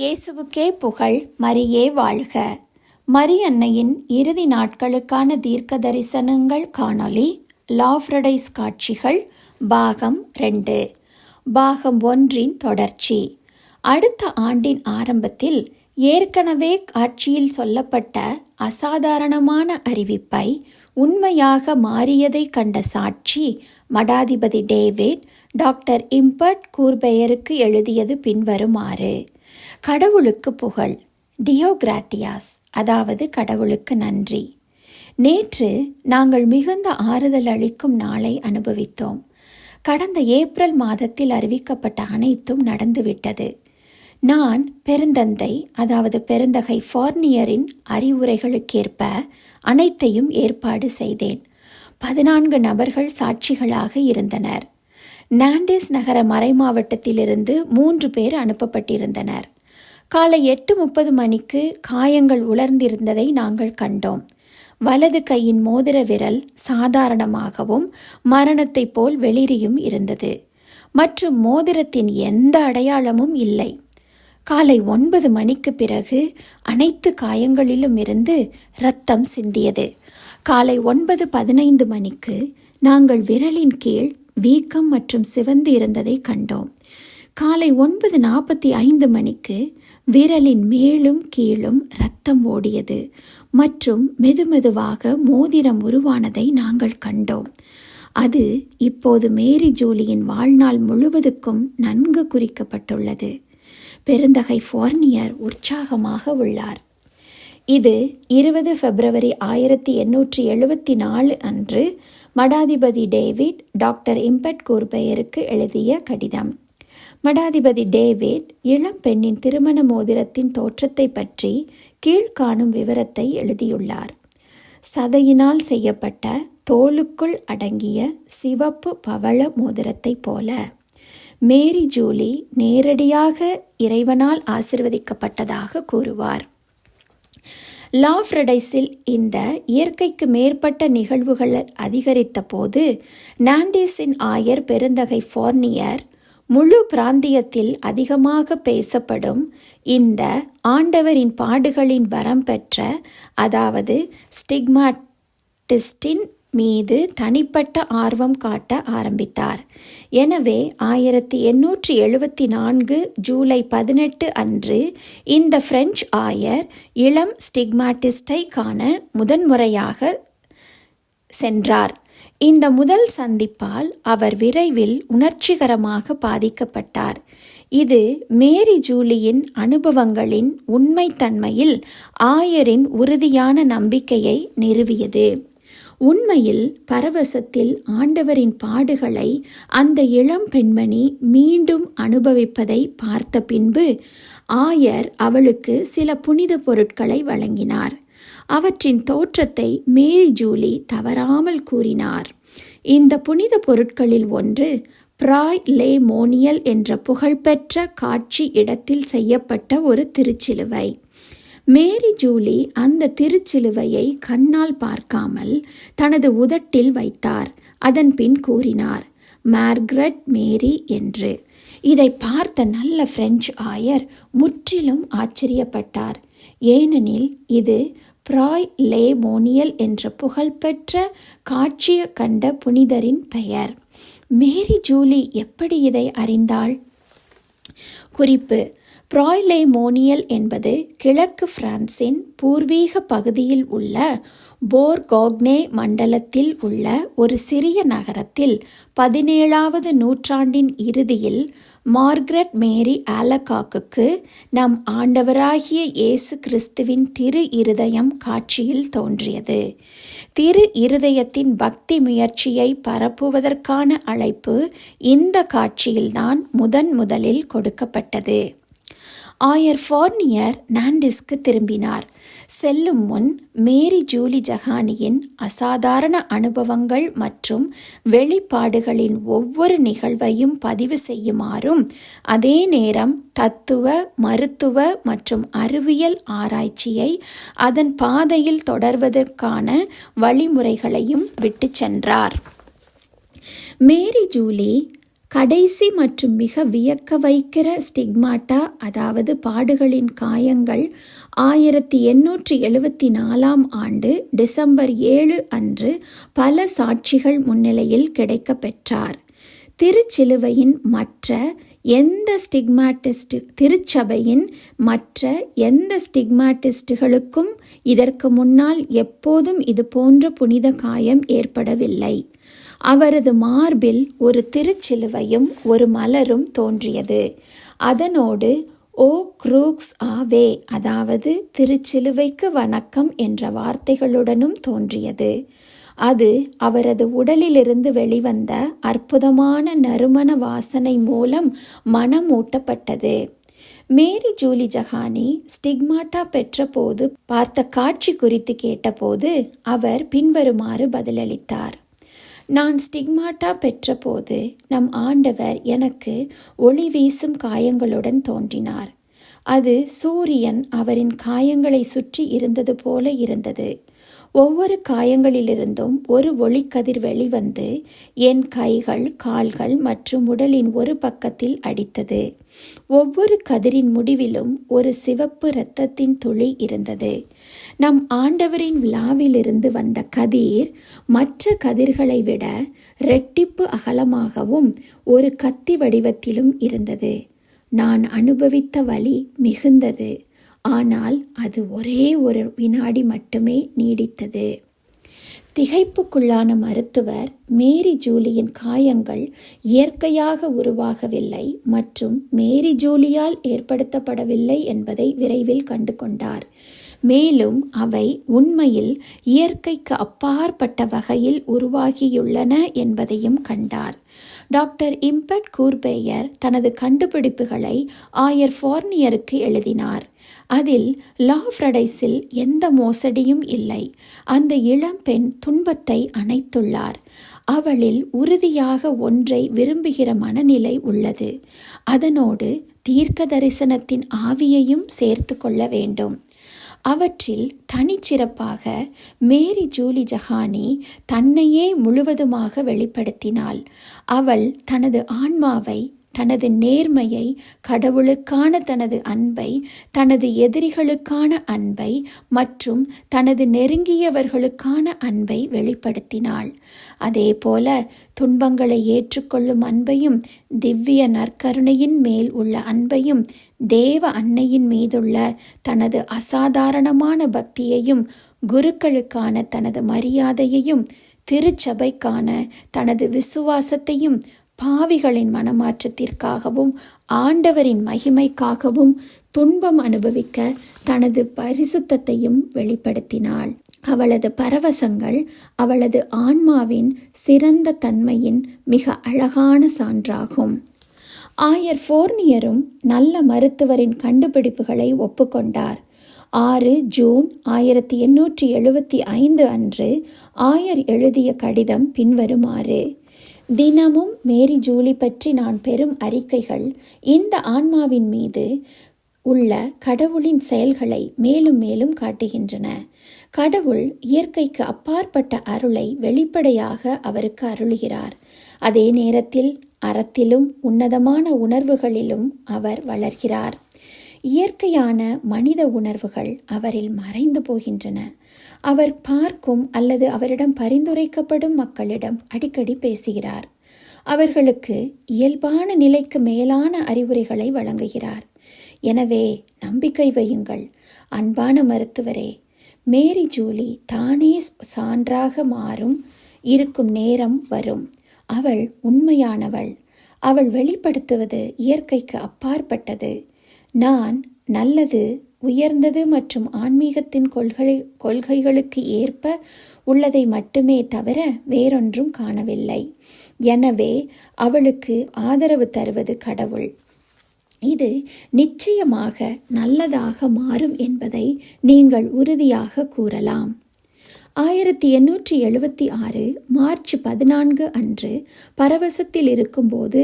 இயேசுவுக்கே புகழ் மரியே வாழ்க. மரி அன்னையின் இறுதி நாட்களுக்கான தீர்க்க தரிசனங்கள் காணொளி லாஃப்ரடைஸ் காட்சிகள் பாகம் ரெண்டு. பாகம் ஒன்றின் தொடர்ச்சி. அடுத்த ஆண்டின் ஆரம்பத்தில் ஏற்கனவே காட்சியில் சொல்லப்பட்ட அசாதாரணமான அறிவிப்பை உண்மையாக மாறியதை கண்ட சாட்சி மடாதிபதி டேவிட் டாக்டர் இம்பர்ட் கூர்பெயருக்கு எழுதியது பின்வருமாறு. கடவுளுக்கு புகழ். டியோகிராட்டியாஸ் அதாவது கடவுளுக்கு நன்றி. நேற்று நாங்கள் மிகுந்த ஆறுதல் அளிக்கும் நாளை அனுபவித்தோம். கடந்த ஏப்ரல் மாதத்தில் அறிவிக்கப்பட்ட அனைத்தும் நடந்துவிட்டது. நான் பெருந்தந்தை அதாவது பெருந்தகை ஃபார்னியரின் அறிவுரைகளுக்கேற்ப அனைத்தையும் ஏற்பாடு செய்தேன். பதினான்கு நபர்கள் சாட்சிகளாக இருந்தனர். நாண்டிஸ் நகர மறைமாவட்டத்திலிருந்து மூன்று பேர் அனுப்பப்பட்டிருந்தனர். காலை எட்டு முப்பது மணிக்கு காயங்கள் உலர்ந்திருந்ததை நாங்கள் கண்டோம். வலது கையின் மோதிர விரல் சாதாரணமாகவும் மரணத்தைப் போல் வெளிரியும் இருந்தது. மற்றும் மோதிரத்தின் எந்த அடையாளமும் இல்லை. காலை ஒன்பது மணிக்கு பிறகு அனைத்து காயங்களிலும் இருந்து இரத்தம் சிந்தியது. காலை ஒன்பது பதினைந்து மணிக்கு நாங்கள் விரலின் கீழ் வீக்கம் மற்றும் சிவந்து இருந்ததை கண்டோம். காலை ஒன்பது நாற்பத்தி ஐந்து மணிக்கு விரலின் மேலும் கீழும் இரத்தம் ஓடியது மற்றும் மெதுமெதுவாக மோதிரம் உருவானதை நாங்கள் கண்டோம். அது இப்போது மேரி ஜூலியின் வாழ்நாள் முழுவதுக்கும் நன்கு குறிக்கப்பட்டுள்ளது. பெருந்தகை ஃபோர்னியர் உற்சாகமாக உள்ளார். இது இருபது பிப்ரவரி ஆயிரத்தி எண்ணூற்றி எழுபத்தி நாலு அன்று மடாதிபதி டேவிட் டாக்டர் இம்பட் கூர்பெயருக்கு எழுதிய கடிதம். மடாதிபதி டேவிட் இளம் பெண்ணின் திருமண மோதிரத்தின் தோற்றத்தை பற்றி கீழ்காணும் விவரத்தை எழுதியுள்ளார். சதையினால் செய்யப்பட்ட தோலுக்குள் அடங்கிய சிவப்பு பவள மோதிரத்தைப் போல. மேரி ஜூலி நேரடியாக இறைவனால் ஆசிர்வதிக்கப்பட்டதாக கூறுவார். லாஃப்ரடைஸில் இந்த இயற்கைக்கு மேற்பட்ட நிகழ்வுகள் அதிகரித்த போது நாண்டீஸின் ஆயர் பெருந்தகை ஃபார்னியர் முழு பிராந்தியத்தில் அதிகமாக பேசப்படும் இந்த ஆண்டவரின் பாடுகளின் வரம் பெற்ற அதாவது ஸ்டிக்மாட்டிஸ்டின் மீது தனிப்பட்ட ஆர்வம் காட்ட ஆரம்பித்தார். எனவே ஆயிரத்தி எண்ணூற்றி எழுபத்தி நான்கு ஜூலை பதினெட்டு அன்று இந்த பிரெஞ்சு ஆயர் இளம் ஸ்டிக்மாட்டிஸ்டை காண முதன்முறையாக சென்றார். இந்த முதல் சந்திப்பால் அவர் விரைவில் உணர்ச்சிகரமாக பாதிக்கப்பட்டார். இது மேரி ஜூலியின் அனுபவங்களின் உண்மைத்தன்மையில் ஆயரின் உறுதியான நம்பிக்கையை நிறுவியது. உண்மையில் பரவசத்தில் ஆண்டவரின் பாடுகளை அந்த இளம் பெண்மணி மீண்டும் அனுபவிப்பதை பார்த்த பின்பு ஆயர் அவளுக்கு சில புனித பொருட்களை வழங்கினார். அவற்றின் தோற்றத்தை மேரி ஜூலி தவறாமல் கூறினார். இந்த புனித பொருட்களில் ஒன்று பிராய் லே மோனியல் என்ற புகழ்பெற்ற காட்சி இடத்தில் செய்யப்பட்ட ஒரு திருச்சிலுவை. மேரி ஜூலி அந்த திருச்சிலுவையை கண்ணால் பார்க்காமல் தனது உதட்டில் வைத்தார். அதன் பின் கூறினார் மார்க்ரெட் மேரி என்று. இதை பார்த்த நல்ல பிரெஞ்சு ஆயர் முற்றிலும் ஆச்சரியப்பட்டார். ஏனெனில் இது பிராய் லேமோனியல் என்ற புகழ்பெற்ற காட்சிய கண்ட புனிதரின் பெயர். மேரி ஜூலி எப்படி இதை அறிந்தாள்? குறிப்பு ப்ராய்லேமோனியல் என்பது கிழக்கு பிரான்சின் பூர்வீக பகுதியில் உள்ள போர்கோக்னே மண்டலத்தில் உள்ள ஒரு சிறிய நகரத்தில் பதினேழாவது நூற்றாண்டின் இறுதியில் மார்க்ரெட் மேரி ஆலகாக்குக்கு நம் ஆண்டவராகிய இயேசு கிறிஸ்துவின் திரு இருதயம் காட்சியில் தோன்றியது. திரு இருதயத்தின் பக்தி முயற்சியை பரப்புவதற்கான அழைப்பு இந்த காட்சியில்தான் முதன் முதலில் கொடுக்கப்பட்டது. ஆயர் ஃபார்னியர் நாண்டிஸ்க்கு திரும்பினார். செல்லும் முன் மேரி ஜூலி ஜஹானியின் அசாதாரண அனுபவங்கள் மற்றும் வெளிப்பாடுகளின் ஒவ்வொரு நிகழ்வையும் பதிவு செய்யுமாறும் அதே நேரம் தத்துவ மருத்துவ மற்றும் அறிவியல் ஆராய்ச்சியை அதன் பாதையில் தொடர்வதற்கான வழிமுறைகளையும் விட்டு சென்றார். மேரி ஜூலி கடைசி மற்றும் மிக வியக்க வைக்கிற ஸ்டிக்மாட்டா அதாவது பாடுகளின் காயங்கள் ஆயிரத்தி எண்ணூற்றி எழுவத்தி நாலாம் ஆண்டு டிசம்பர் ஏழு அன்று பல சாட்சிகள் முன்னிலையில் கிடைக்கப்பெற்றார். திருச்சிலுவையின் மற்ற எந்த ஸ்டிக்மாட்டிஸ்ட் திருச்சபையின் மற்ற எந்த ஸ்டிக்மாட்டிஸ்டுகளுக்கும் இதற்கு முன்னால் எப்போதும் இது போன்ற புனித காயம் ஏற்படவில்லை. அவரது மார்பில் ஒரு திருச்சிலுவையும் ஒரு மலரும் தோன்றியது. அதனோடு ஓ க்ரூக்ஸ் ஆவே அதாவது திருச்சிலுவைக்கு வணக்கம் என்ற வார்த்தைகளுடனும் தோன்றியது. அது அவரது உடலிலிருந்து வெளிவந்த அற்புதமான நறுமண வாசனை மூலம் மனமூட்டப்பட்டது மேரி ஜூலி ஜஹானி ஸ்டிக்மாட்டா பெற்றபோது பார்த்த காட்சி குறித்து கேட்டபோது அவர் பின்வருமாறு பதிலளித்தார். நான் ஸ்டிக்மாட்டா பெற்றபோது நம் ஆண்டவர் எனக்கு ஒளி வீசும் காயங்களுடன் தோன்றினார். அது சூரியன் அவரின் காயங்களை சுற்றி இருந்தது போல இருந்தது. ஒவ்வொரு காயங்களிலிருந்தும் ஒரு ஒளிக்கதிர் வெளிவந்து என் கைகள் கால்கள் மற்றும் உடலின் ஒரு பக்கத்தில் அடித்தது. ஒவ்வொரு கதிரின் முடிவிலும் ஒரு சிவப்பு இரத்தத்தின் துளி இருந்தது. நம் ஆண்டவரின் விழாவிலிருந்து வந்த கதிர் மற்ற கதிர்களை விட ரெட்டிப்பு அகலமாகவும் ஒரு கத்தி வடிவத்திலும் இருந்தது. நான் அனுபவித்த வலி மிகுந்தது. ஆனால் அது ஒரே ஒரு வினாடி மட்டுமே நீடித்தது. திகைப்புக்குள்ளான மருத்துவர் மேரி ஜூலியின் காயங்கள் இயற்கையாக உருவாகவில்லை மற்றும் மேரி ஜூலியால் ஏற்படுத்தப்படவில்லை என்பதை விரைவில் கண்டு கொண்டார். மேலும் அவை உண்மையில் இயற்கைக்கு அப்பாற்பட்ட வகையில் உருவாகியுள்ளன என்பதையும் கண்டார். டாக்டர் இம்பட் கூர்பேயர் தனது கண்டுபிடிப்புகளை ஆயர் ஃபார்னியருக்கு எழுதினார். அதில் லாஃப்ரடைஸில் எந்த மோசடியும் இல்லை. அந்த இளம்பெண் துன்பத்தை அணைத்துள்ளார். அவளில் உறுதியாக ஒன்றை விரும்புகிற மனநிலை உள்ளது. அதனோடு தீர்க்க தரிசனத்தின் ஆவியையும் சேர்த்து கொள்ள வேண்டும். அவற்றில் தனிச்சிறப்பாக மேரி ஜூலி ஜஹானி தன்னையே முழுவதுமாக வெளிப்படுத்தினாள். அவள் தனது ஆன்மாவை தனது நேர்மையை கடவுளுக்கான தனது அன்பை தனது எதிரிகளுக்கான அன்பை மற்றும் தனது நெருங்கியவர்களுக்கான அன்பை வெளிப்படுத்தினாள். அதேபோல துன்பங்களை ஏற்றுக்கொள்ளும் அன்பையும் திவ்ய நற்கருணையின் மேல் உள்ள அன்பையும் தேவ அன்னையின் மீதுள்ள தனது அசாதாரணமான பக்தியையும் குருக்களுக்கான தனது மரியாதையையும் திருச்சபைக்கான தனது விசுவாசத்தையும் பாவிகளின் மனமாற்றத்திற்காகவும் ஆண்டவரின் மகிமைக்காகவும் துன்பம் அனுபவிக்க தனது பரிசுத்தத்தையும் வெளிப்படுத்தினாள். அவளது பரவசங்கள் அவளது ஆன்மாவின் சிறந்த தன்மையின் மிக அழகான சான்றாகும். ஆயர் ஃபோர்னியரும் நல்ல மருத்துவரின் கண்டுபிடிப்புகளை ஒப்புக்கொண்டார். ஆறு ஜூன் ஆயிரத்தி எண்ணூற்றி எழுபத்தி ஐந்து அன்று ஆயர் எழுதிய கடிதம் பின்வருமாறு. தினமும் மேரி ஜூலி பற்றி நான் பெறும் அறிக்கைகள் இந்த ஆன்மாவின் மீது உள்ள கடவுளின் செயல்களை மேலும் மேலும் காட்டுகின்றன. கடவுள் இயற்கைக்கு அப்பாற்பட்ட அருளை வெளிப்படையாக அவருக்கு அருளுகிறார். அதே நேரத்தில் அறத்திலும் உன்னதமான உணர்வுகளிலும் அவர் வளர்கிறார். இயற்கையான மனித உணர்வுகள் அவரில் மறைந்து போகின்றன. அவர் பார்க்கும் அல்லது அவரிடம் பரிந்துரைக்கப்படும் மக்களிடம் அடிக்கடி பேசுகிறார். அவர்களுக்கு இயல்பான நிலைக்கு மேலான அறிவுரைகளை வழங்குகிறார். எனவே நம்பிக்கை வையுங்கள். அன்பான மருத்துவரே மேரி ஜூலி தானே சான்றாக மாறும் இருக்கும் நேரம் வரும். அவள் உண்மையானவள். அவள் வெளிப்படுத்துவது இயற்கைக்கு அப்பாற்பட்டது. நான் நல்லது உயர்ந்தது மற்றும் ஆன்மீகத்தின் கொள்கை கொள்கைகளுக்கு ஏற்ப உள்ளதை மட்டுமே தவிர வேறொன்றும் காணவில்லை. எனவே அவளுக்கு ஆதரவு தருவது கடவுள். இது நிச்சயமாக நல்லதாக மாறும் என்பதை நீங்கள் உறுதியாக கூறலாம். ஆயிரத்தி எண்ணூற்றி எழுபத்தி ஆறு மார்ச் பதினான்கு அன்று பரவசத்தில் இருக்கும்போது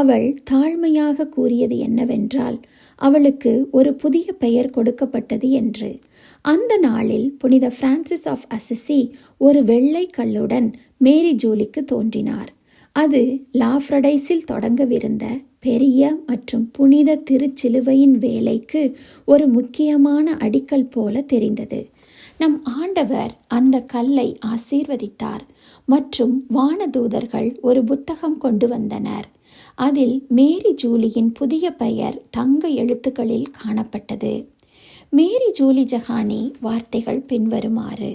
அவள் தாழ்மையாக கூறியது என்னவென்றால் அவளுக்கு ஒரு புதிய பெயர் கொடுக்கப்பட்டது என்று. அந்த நாளில் புனித பிரான்சிஸ் ஆஃப் அசிசி ஒரு வெள்ளை கல்லுடன் மேரி ஜூலிக்கு தோன்றினார். அது லாஃப்ரடைஸில் தொடங்கவிருந்த பெரிய மற்றும் புனித திருச்சிலுவையின் வேலைக்கு ஒரு முக்கியமான அடிக்கல் போல தெரிந்தது. நம் ஆண்டவர் அந்த கல்லை ஆசீர்வதித்தார் மற்றும் வானதூதர்கள் ஒரு புத்தகம் கொண்டு வந்தனர். அதில் மேரி ஜூலியின் புதிய பெயர் தங்க எழுத்துக்களில் காணப்பட்டது. மேரி ஜூலி ஜஹானி வார்த்தைகள் பின்வருமாறு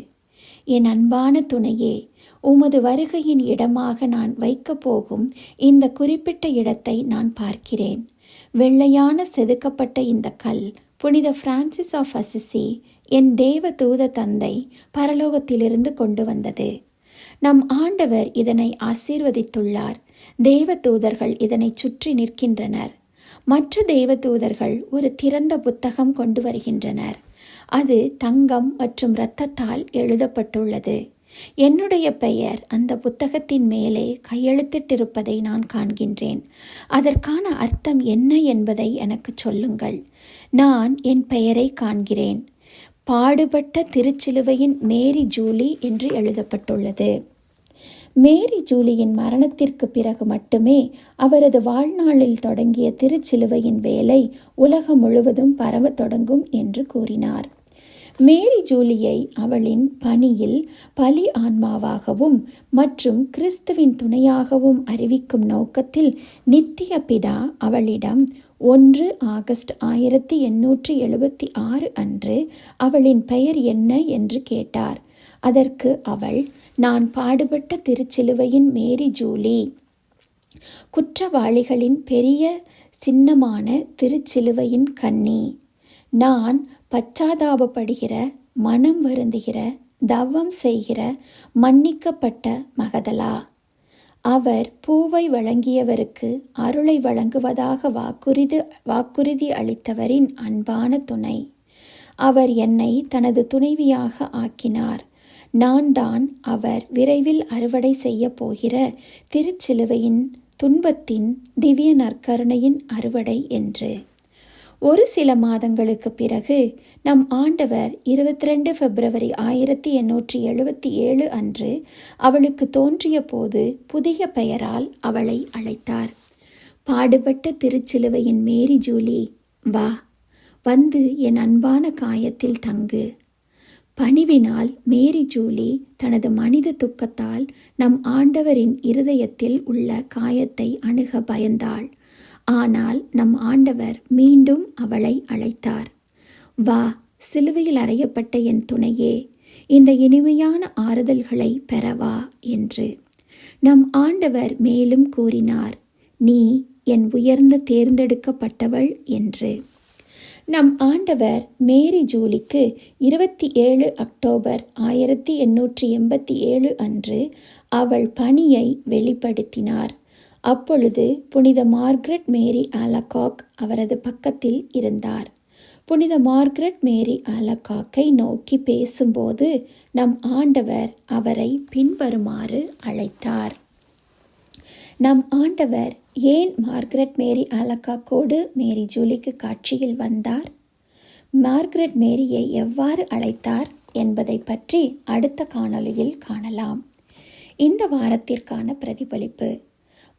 என் அன்பான துணையே உமது வருகையின் இடமாக நான் வைக்கப் போகும் இந்த குறிப்பிட்ட இடத்தை நான் பார்க்கிறேன். வெள்ளையான செதுக்கப்பட்ட இந்த கல் புனித பிரான்சிஸ் ஆஃப் அசிசி என் தேவ தூத தந்தை பரலோகத்திலிருந்து கொண்டு வந்தது. நம் ஆண்டவர் இதனை ஆசீர்வதித்துள்ளார். தேவ தூதர்கள் இதனை சுற்றி நிற்கின்றனர். மற்ற தேவ தூதர்கள் ஒரு திறந்த புத்தகம் கொண்டு வருகின்றனர். அது தங்கம் மற்றும் இரத்தத்தால் எழுதப்பட்டுள்ளது. என்னுடைய பெயர் அந்த புத்தகத்தின் மேலே கையெழுத்திட்டிருப்பதை நான் காண்கின்றேன். அதற்கான அர்த்தம் என்ன என்பதை எனக்கு சொல்லுங்கள். நான் என் பெயரை காண்கிறேன். பாடுபட்ட திருச்சிலுவையின் மேரி ஜூலி என்று எழுதப்பட்டுள்ளது. மேரி ஜூலியின் மரணத்திற்கு பிறகு மட்டுமே அவரது வாழ்நாளில் தொடங்கிய திருச்சிலுவையின் வேலை உலகம் முழுவதும் பரவ தொடங்கும் என்று கூறினார். மேரி ஜூலியை அவளின் பணியில் பலி ஆன்மாவாகவும் மற்றும் கிறிஸ்துவின் துணையாகவும் அறிவிக்கும் நோக்கத்தில் நித்திய பிதா அவளிடம் ஒன்று ஆகஸ்ட் ஆயிரத்தி எண்ணூற்றி எழுபத்தி ஆறு அன்று அவளின் பெயர் என்ன என்று கேட்டார். அதற்கு அவள் நான் பாடுபட்ட திருச்சிலுவையின் மேரி ஜூலி. குற்றவாளிகளின் பெரிய சின்னமான திருச்சிலுவையின் கன்னி. நான் பச்சாதாபப்படுகிற மனம் வருந்துகிற தவம் செய்கிற மன்னிக்கப்பட்ட மகதலா. அவர் பூவை வழங்கியவருக்கு அருளை வழங்குவதாக வாக்குறுதி வாக்குறுதி அளித்தவரின் அன்பான துணை. அவர் என்னை தனது துணைவியாக ஆக்கினார். நான் தான் அவர் விரைவில் அறுவடை செய்ய போகிற திருச்சிலுவையின் துன்பத்தின் திவ்ய நற்கருணையின் அறுவடை என்று. ஒரு சில மாதங்களுக்கு பிறகு நம் ஆண்டவர் இருபத்தி ரெண்டு பிப்ரவரி ஆயிரத்தி எண்ணூற்றி எழுபத்தி ஏழு அன்று அவளுக்கு தோன்றிய போது புதிய பெயரால் அவளை அழைத்தார். பாடுபட்ட திருச்சிலுவையின் மேரி ஜூலி வா வந்து என் அன்பான காயத்தில் தங்கு. பணிவினால் மேரி ஜூலி தனது மனித துக்கத்தால் நம் ஆண்டவரின் இருதயத்தில் உள்ள காயத்தை அணுக பயந்தாள். ஆனால் நம் ஆண்டவர் மீண்டும் அவளை அழைத்தார். வா சிலுவையில் அறையப்பட்ட என் துணையே இந்த இனிமையான ஆறுதல்களை பெறவா என்று. நம் ஆண்டவர் மேலும் கூறினார் நீ என் உயர்ந்த தேர்ந்தெடுக்கப்பட்டவள் என்று. நம் ஆண்டவர் மேரி ஜூலிக்கு இருபத்தி ஏழு அக்டோபர் ஆயிரத்தி எண்ணூற்றி எண்பத்தி ஏழு அன்று அவள் பணியை வெளிப்படுத்தினார். அப்பொழுது புனித மார்க்ரெட் மேரி ஆலகாக் அவரது பக்கத்தில் இருந்தார். புனித மார்க்ரெட் மேரி ஆலகாக்கை நோக்கி பேசும்போது நம் ஆண்டவர் அவரை பின்வருமாறு அழைத்தார். நம் ஆண்டவர் ஏன் மார்க்ரெட் மேரி ஆலக்காக்கோடு மேரி ஜூலிக்கு காட்சியில் வந்தார்? மார்க்ரெட் மேரியை எவ்வாறு அழைத்தார் என்பதை பற்றி அடுத்த காணொலியில் காணலாம். இந்த வாரத்திற்கான பிரதிபலிப்பு.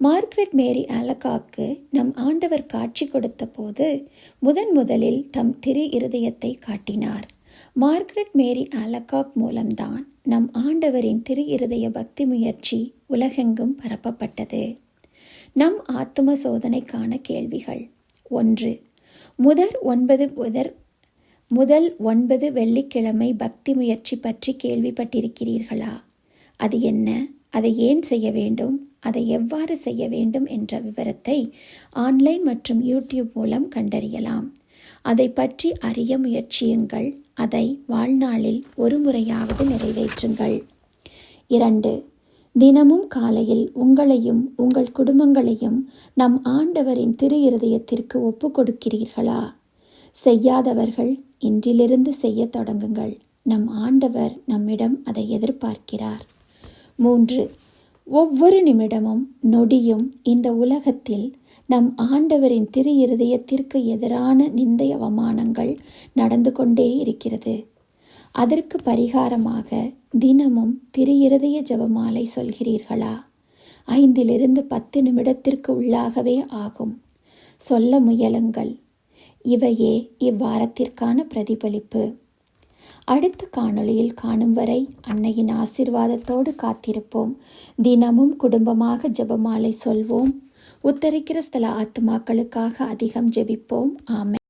மார்க்ரெட் மேரி அலகாக்கு நம் ஆண்டவர் காட்சி கொடுத்த போது முதன் முதலில் தம் திரு இருதயத்தை காட்டினார். மார்க்ரெட் மேரி ஆலகாக் மூலம்தான் நம் ஆண்டவரின் திரு இருதய பக்தி முயற்சி உலகெங்கும் பரப்பப்பட்டது. நம் ஆத்தும சோதனைக்கான கேள்விகள். ஒன்று முதல் ஒன்பது முதற் முதல் ஒன்பது வெள்ளிக்கிழமை பக்தி முயற்சி பற்றி கேள்விப்பட்டிருக்கிறீர்களா? அது என்ன? அதை ஏன் செய்ய வேண்டும்? அதை எவ்வாறு செய்ய வேண்டும் என்ற விவரத்தை ஆன்லைன் மற்றும் யூடியூப் மூலம் கண்டறியலாம். அதை பற்றி அறிய முயற்சியுங்கள். அதை வாழ்நாளில் ஒரு முறையாவது நிறைவேற்றுங்கள். இரண்டு தினமும் காலையில் உங்களையும் உங்கள் குடும்பங்களையும் நம் ஆண்டவரின் திரு இருதயத்திற்கு ஒப்பு கொடுக்கிறீர்களா செய்யாதவர்கள் இன்றிலிருந்து செய்ய தொடங்குங்கள். நம் ஆண்டவர் நம்மிடம் அதை எதிர்பார்க்கிறார். மூன்று ஒவ்வொரு நிமிடமும் நொடியும் இந்த உலகத்தில் நம் ஆண்டவரின் திரு இருதயத்திற்கு எதிரான நிந்தை அவமானங்கள் நடந்து கொண்டே இருக்கிறது. அதற்கு பரிகாரமாக தினமும் திரு இருதய ஜபமாலை சொல்கிறீர்களா? ஐந்திலிருந்து பத்து நிமிடத்திற்கு உள்ளாகவே ஆகும். சொல்ல முயலுங்கள். இவையே இவ்வாரத்திற்கான பிரதிபலிப்பு. அடுத்த காணொளியில் காணும் வரை அன்னையின் ஆசிர்வாதத்தோடு காத்திருப்போம். தினமும் குடும்பமாக ஜெபமாலை சொல்வோம். உத்தரிக்கிற ஸ்தல ஆத்மாக்களுக்காக அதிகம் ஜெபிப்போம். ஆமை